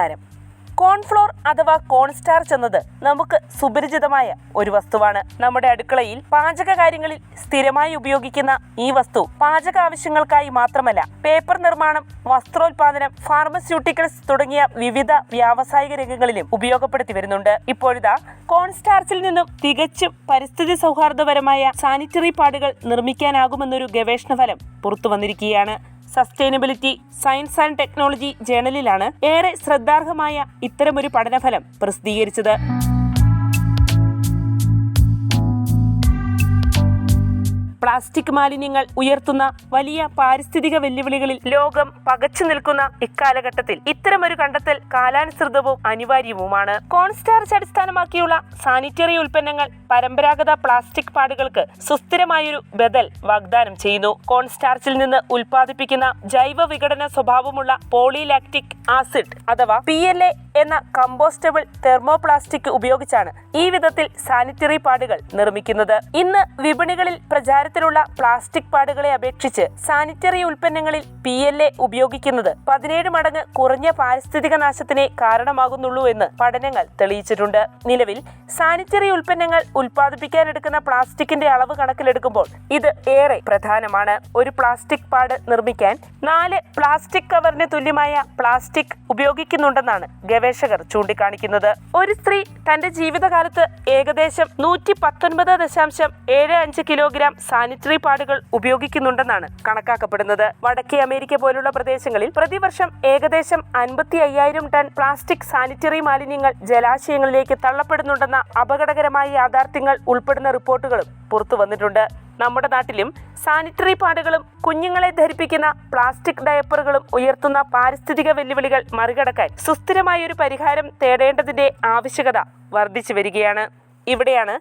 നമസ്കാരം കോൺഫ്ലോർ അഥവാ കോൺസ്റ്റാർച്ച് എന്നത് നമുക്ക് സുപരിചിതമായ ഒരു വസ്തുവാണ്. നമ്മുടെ അടുക്കളയിൽ പാചക കാര്യങ്ങളിൽ സ്ഥിരമായി ഉപയോഗിക്കുന്ന ഈ വസ്തു പാചക ആവശ്യങ്ങൾക്കായി മാത്രമല്ല പേപ്പർ നിർമ്മാണം വസ്ത്രോൽപാദനം ഫാർമസ്യൂട്ടിക്കൽസ് തുടങ്ങിയ വിവിധ വ്യാവസായിക രംഗങ്ങളിലും ഉപയോഗപ്പെടുത്തി വരുന്നുണ്ട്. ഇപ്പോഴിതാ കോൺസ്റ്റാർച്ചിൽ നിന്നും തികച്ചും പരിസ്ഥിതി സൗഹാർദ്ദപരമായ സാനിറ്ററി പാഡുകൾ നിർമ്മിക്കാനാകുമെന്നൊരു ഗവേഷണ ഫലം പുറത്തു വന്നിരിക്കുകയാണ് സസ്റ്റൈനബിലിറ്റി സയൻസ് ആൻഡ് ടെക്നോളജി ജേണലിലാണ് ഏറെ ശ്രദ്ധാർഹമായ ഇത്തരമൊരു പഠനഫലം പ്രസിദ്ധീകരിച്ചത്. പ്ലാസ്റ്റിക് മാലിന്യങ്ങൾ ഉയർത്തുന്ന വലിയ പാരിസ്ഥിതിക വെല്ലുവിളികളിൽ ലോകം പകച്ചു നിൽക്കുന്ന ഇക്കാലഘട്ടത്തിൽ ഇത്തരമൊരു കണ്ടെത്തൽ കാലാനുസൃതവും അനിവാര്യവുമാണ്. കോൺസ്റ്റാർച്ച് അടിസ്ഥാനമാക്കിയുള്ള സാനിറ്ററി ഉൽപ്പന്നങ്ങൾ പരമ്പരാഗത പ്ലാസ്റ്റിക് പാടുകൾക്ക് സുസ്ഥിരമായൊരു ബദൽ വാഗ്ദാനം ചെയ്യുന്നു. കോൺസ്റ്റാർച്ചിൽ നിന്ന് ഉൽപ്പാദിപ്പിക്കുന്ന ജൈവ വിഘടന സ്വഭാവമുള്ള പോളിലാക്റ്റിക് ആസിഡ് അഥവാ പി എൽ എ എന്ന കമ്പോസ്റ്റബിൾ തെർമോപ്ലാസ്റ്റിക് ഉപയോഗിച്ചാണ് ഈ വിധത്തിൽ സാനിറ്ററി പാടുകൾ നിർമ്മിക്കുന്നത്. ഇന്ന് വിപണികളിൽ പ്രചാരത്തിലുള്ള പ്ലാസ്റ്റിക് പാടുകളെ അപേക്ഷിച്ച് സാനിറ്ററി ഉൽപ്പന്നങ്ങളിൽ പി എൽ എ ഉപയോഗിക്കുന്നത് പതിനേഴ് മടങ്ങ് കുറഞ്ഞ പാരിസ്ഥിതിക നാശത്തിനെ കാരണമാകുന്നുള്ളൂ എന്ന് പഠനങ്ങൾ തെളിയിച്ചിട്ടുണ്ട്. നിലവിൽ സാനിറ്ററി ഉൽപ്പന്നങ്ങൾ ഉൽപ്പാദിപ്പിക്കാനെടുക്കുന്ന പ്ലാസ്റ്റിക്കിന്റെ അളവ് കണക്കിലെടുക്കുമ്പോൾ ഇത് ഏറെ പ്രധാനമാണ്. ഒരു പ്ലാസ്റ്റിക് പാട് നിർമ്മിക്കാൻ നാല് പ്ലാസ്റ്റിക് കവറിന് തുല്യമായ പ്ലാസ്റ്റിക് ഉപയോഗിക്കുന്നുണ്ടെന്നാണ് ഗവേഷകർ ചൂണ്ടിക്കാണിക്കുന്നത്. ഒരു സ്ത്രീ തന്റെ ജീവിതകാലത്ത് ഏകദേശം നൂറ്റി പത്തൊൻപത് ദശാംശം ഏഴ് അഞ്ച് കിലോഗ്രാം സാനിറ്ററി പാഡുകൾ ഉപയോഗിക്കുന്നുണ്ടെന്നാണ് കണക്കാക്കപ്പെടുന്നത്. വടക്കേ അമേരിക്ക പോലുള്ള പ്രദേശങ്ങളിൽ പ്രതിവർഷം ഏകദേശം അൻപത്തി അയ്യായിരം ടൺ പ്ലാസ്റ്റിക് സാനിറ്ററി മാലിന്യങ്ങൾ ജലാശയങ്ങളിലേക്ക് തള്ളപ്പെടുന്നുണ്ടെന്ന അപകടകരമായ യാഥാർത്ഥ്യങ്ങൾ ഉൾപ്പെടുന്ന റിപ്പോർട്ടുകളും പുറത്തു വന്നിട്ടുണ്ട്. നമ്മുടെ നാട്ടിലും സാനിറ്ററി പാഡുകളും കുഞ്ഞുങ്ങളെ ധരിപ്പിക്കുന്ന പ്ലാസ്റ്റിക് ഡയപ്പറുകളും ഉയർത്തുന്ന പാരിസ്ഥിതിക വെല്ലുവിളികൾ മറികടക്കാൻ സുസ്ഥിരമായ ഒരു പരിഹാരം തേടേണ്ടതിന്റെ ആവശ്യകത വർദ്ധിച്ചു വരികയാണ്. ഇവിടെയാണ്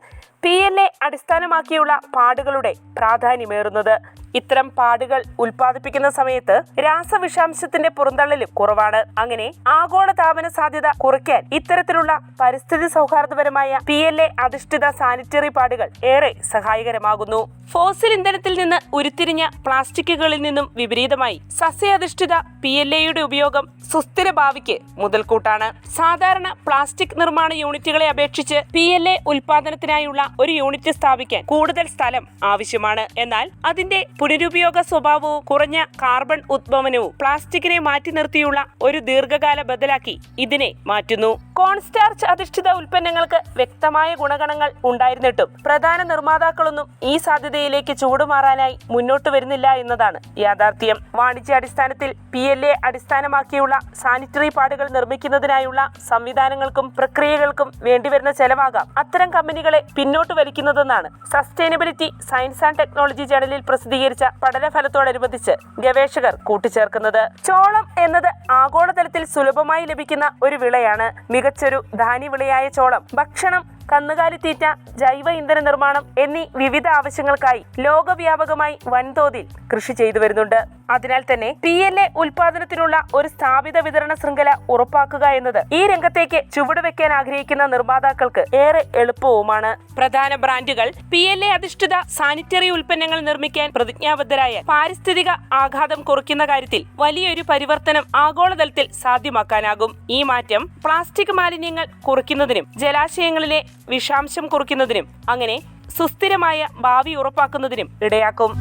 പി എൽ എ അടിസ്ഥാനമാക്കിയുള്ള പാടുകളുടെ പ്രാധാന്യമേറുന്നത്. ഇത്തരം പാടുകൾ ഉൽപ്പാദിപ്പിക്കുന്ന സമയത്ത് രാസവിഷാംശത്തിന്റെ പുറന്തള്ളലും കുറവാണ്. അങ്ങനെ ആഗോള താപന സാധ്യത കുറയ്ക്കാൻ ഇത്തരത്തിലുള്ള പരിസ്ഥിതി സൗഹാർദ്ദപരമായ പി എൽ എ അധിഷ്ഠിത സാനിറ്ററി പാടുകൾ ഏറെ സഹായകരമാകുന്നു. ഫോസിൽ ഇന്ധനത്തിൽ നിന്ന് ഉരുത്തിരിഞ്ഞ പ്ലാസ്റ്റിക്കുകളിൽ നിന്നും വിപരീതമായി സസ്യാധിഷ്ഠിത പി എൽ എയുടെ ഉപയോഗം സുസ്ഥിര ഭാവിക്ക് മുതൽക്കൂട്ടാണ്. സാധാരണ പ്ലാസ്റ്റിക് നിർമ്മാണ യൂണിറ്റുകളെ അപേക്ഷിച്ച് പി എൽ എ ഉൽപാദനത്തിനായുള്ള ഒരു യൂണിറ്റ് സ്ഥാപിക്കാൻ കൂടുതൽ സ്ഥലം ആവശ്യമാണ്. എന്നാൽ അതിന്റെ പുനരുപയോഗ സ്വഭാവവും കുറഞ്ഞ കാർബൺ ഉദ്ഭവനവും പ്ലാസ്റ്റിക്കിനെ മാറ്റി നിർത്തിയുള്ള ഒരു ദീർഘകാല ബദലാക്കി ഇതിനെ മാറ്റുന്നു. കോൺസ്റ്റാർച്ച് അധിഷ്ഠിത ഉൽപ്പന്നങ്ങൾക്ക് വ്യക്തമായ ഗുണഗണങ്ങൾ ഉണ്ടായിരുന്നിട്ടും പ്രധാന നിർമ്മാതാക്കളൊന്നും ഈ സാധ്യതയിലേക്ക് ചൂടുമാറാനായി മുന്നോട്ട് വരുന്നില്ല എന്നതാണ് യാഥാർത്ഥ്യം. വാണിജ്യാടിസ്ഥാനത്തിൽ പി എൽ എ അടിസ്ഥാനമാക്കിയുള്ള സാനിറ്ററി പാഡുകൾ നിർമ്മിക്കുന്നതിനായുള്ള സംവിധാനങ്ങൾക്കും പ്രക്രിയകൾക്കും വേണ്ടിവരുന്ന ചെലവാകാം. അത്തരം കമ്പനികളെ പിന്നോട്ട് വലിക്കുന്നതെന്നാണ് സസ്റ്റൈനബിലിറ്റി സയൻസ് ആൻഡ് ടെക്നോളജി ജേണലിൽ പ്രസിദ്ധീകരിച്ച പഠനഫലത്തോടനുബന്ധിച്ച് ഗവേഷകർ കൂട്ടിച്ചേർക്കുന്നത്. ചോളം എന്നത് ആഗോളതലത്തിൽ സുലഭമായി ലഭിക്കുന്ന ഒരു വിളയാണ്. മികച്ചൊരു ധാന്യവിളയായ ചോളം. ഭക്ഷണം കന്നുകാലിത്തീറ്റ ജൈവ ഇന്ധന നിർമ്മാണം എന്നീ വിവിധ ആവശ്യങ്ങൾക്കായി ലോകവ്യാപകമായി വൻതോതിൽ കൃഷി ചെയ്തു വരുന്നുണ്ട്. അതിനാൽ തന്നെ പി എൽ എ ഉൽപാദനത്തിനുള്ള ഒരു സ്ഥാപിത വിതരണ ശൃംഖല ഉറപ്പാക്കുക എന്നത് ഈ രംഗത്തേക്ക് ചുവടുവെക്കാൻ ആഗ്രഹിക്കുന്ന നിർമ്മാതാക്കൾക്ക് ഏറെ എളുപ്പവുമാണ്. പ്രധാന ബ്രാൻഡുകൾ പി എൽ എ അധിഷ്ഠിത സാനിറ്ററി ഉൽപ്പന്നങ്ങൾ നിർമ്മിക്കാൻ പ്രതിജ്ഞാബദ്ധരായ പാരിസ്ഥിതിക ആഘാതം കുറയ്ക്കുന്ന കാര്യത്തിൽ വലിയൊരു പരിവർത്തനം ആഗോളതലത്തിൽ സാധ്യമാക്കാനാകും. ഈ മാറ്റം പ്ലാസ്റ്റിക് മാലിന്യങ്ങൾ കുറയ്ക്കുന്നതിനും ജലാശയങ്ങളിലെ വിഷാംശം കുറിക്കുന്നതിനും അങ്ങനെ സുസ്ഥിരമായ ഭാവി ഉറപ്പാക്കുന്നതിനും ഇടയാക്കും.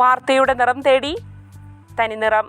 വാർത്തയുടെ നിറം തേടി തനിനിറം